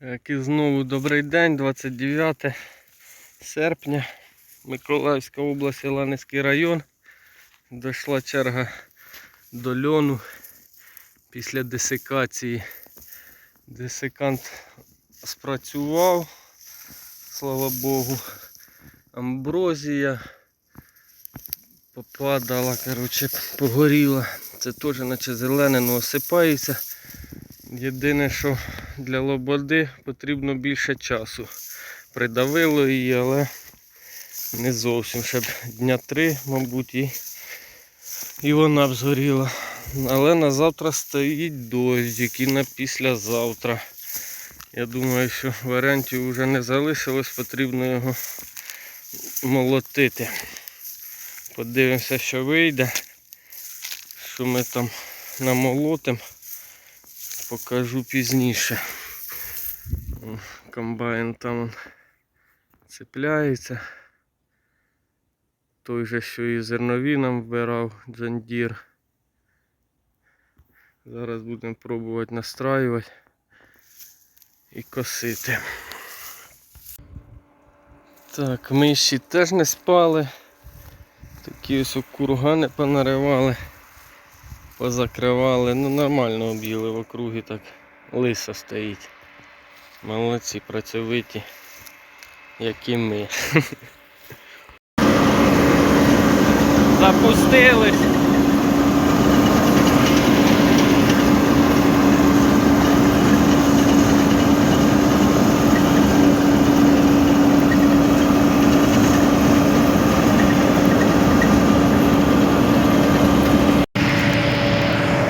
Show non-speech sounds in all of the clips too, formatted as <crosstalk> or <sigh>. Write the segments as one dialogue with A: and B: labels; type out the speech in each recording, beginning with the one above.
A: І знову добрий день, 29 серпня, Миколаївська область, Іланівський район. Дійшла черга до льону після десикації. Десикант спрацював, слава Богу. Амброзія попадала, коротше, погоріла. Це теж наче зелене, але осипається. Єдине, що для лободи потрібно більше часу. Придавило її, але не зовсім. Ще б дня три, мабуть, і, і вона б згоріла. Але на завтра стоїть дощ, який на післязавтра. Я думаю, що варіантів вже не залишилось, потрібно його молотити. Подивимося, що вийде, що ми там намолотимо покажу пізніше. Комбайн там цепляється. Той же, що і зернові нам вбирав Джандір. Зараз будемо пробувати настраювати і косити. Так, миші теж не спали. Такі ось кургани понаривали позакривали, ну нормально об'їли в округі так лиса стоїть. Молодці, працьовиті, як і ми. <laughs> Запустились.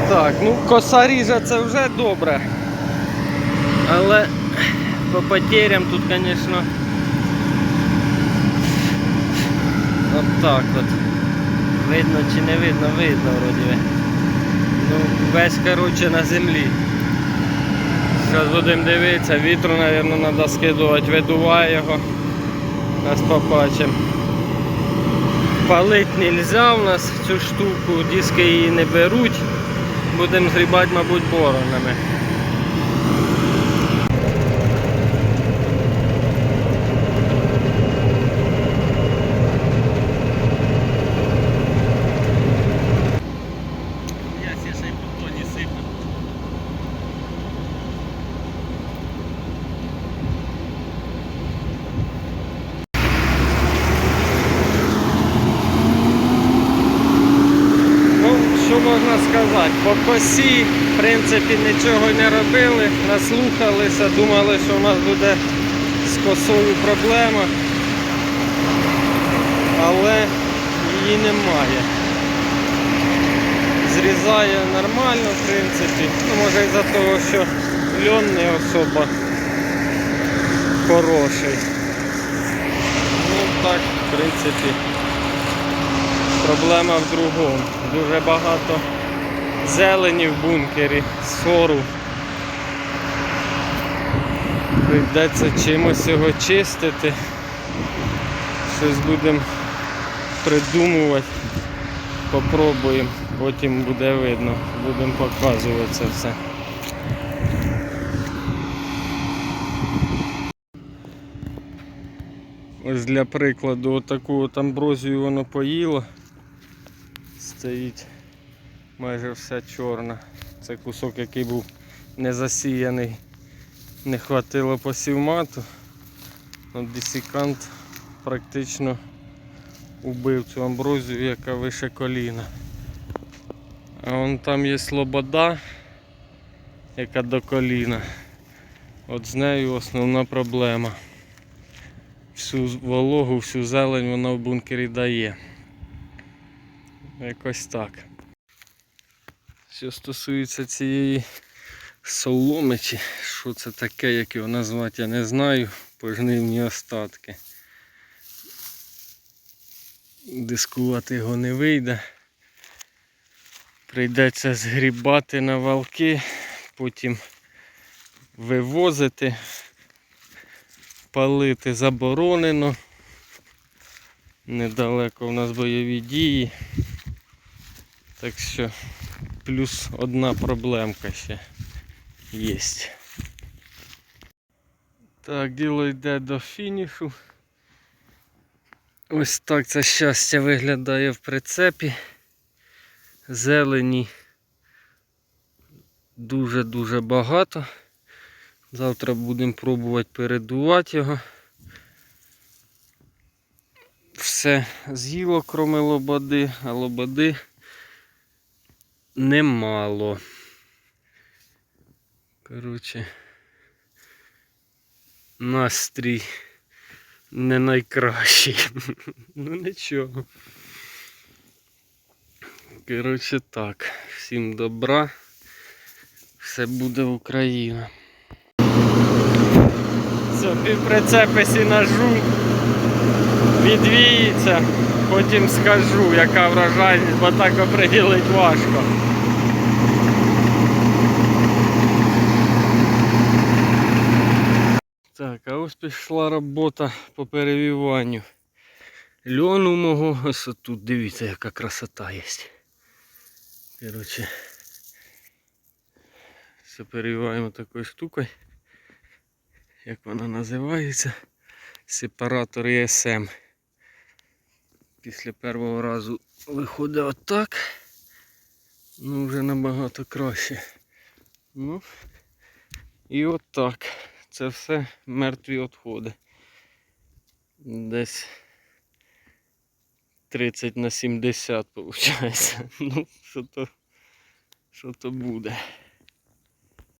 A: Так, ну коса ріже це вже добре. Але по потерям тут, звісно. От так от. Видно чи не видно, видно вроді. Ну, весь коротше на землі. Зараз будемо дивитися, вітру, мабуть, треба скидувати, видуває його. Нас побачимо. Палить не можна у нас цю штуку, диски її не беруть будемо зрібати, мабуть, боронами. Я ще й по тоні сипу. Ну, що можна сказати? По косі, в принципі, нічого не робили, наслухалися, думали, що у нас буде з косою проблема. Але її немає. Зрізає нормально, в принципі. Ну, може із-за того, що льон не особо хороший. Ну так, в принципі. Проблема в другому. Дуже багато зелені в бункері, сору. Прийдеться чимось його чистити. Щось будемо придумувати. Попробуємо, потім буде видно, будемо показувати це все. Ось для прикладу отаку от амброзію воно поїло. Стоїть майже вся чорна. Це кусок, який був не засіяний. Не хватило посівмату. От Десікант практично убив цю амброзію, яка вище коліна. А вон там є слобода, яка до коліна. От з нею основна проблема. Всю вологу, всю зелень вона в бункері дає. Якось так. Що стосується цієї соломи, чи що це таке, як його назвати, я не знаю. Пожнивні остатки. Дискувати його не вийде. Прийдеться згрібати на валки, потім вивозити, палити заборонено. Недалеко в нас бойові дії. Так що плюс одна проблемка ще є. Так, діло йде до фінішу. Ось так це щастя виглядає в прицепі. Зелені дуже-дуже багато. Завтра будемо пробувати передувати його. Все з'їло, кроме лободи, а лободи немало. Коротше, настрій не найкращий. <laughs> ну нічого. Коротше так, всім добра. Все буде Україна. Все, півприцепи сінажу. Відвіється, потім скажу, яка врожайність, бо так оприділить важко. Так, а ось пішла робота по перевіванню. Льону мого, ось тут дивіться, яка красота є. Коротше, все перевіваємо такою штукою. Як вона називається? Сепаратор ESM. Після першого разу виходить отак. Ну вже набагато краще. Ну і отак. Це все мертві відходи. Десь 30 на 70 виходить. <laughs> Ну, що то, що то буде.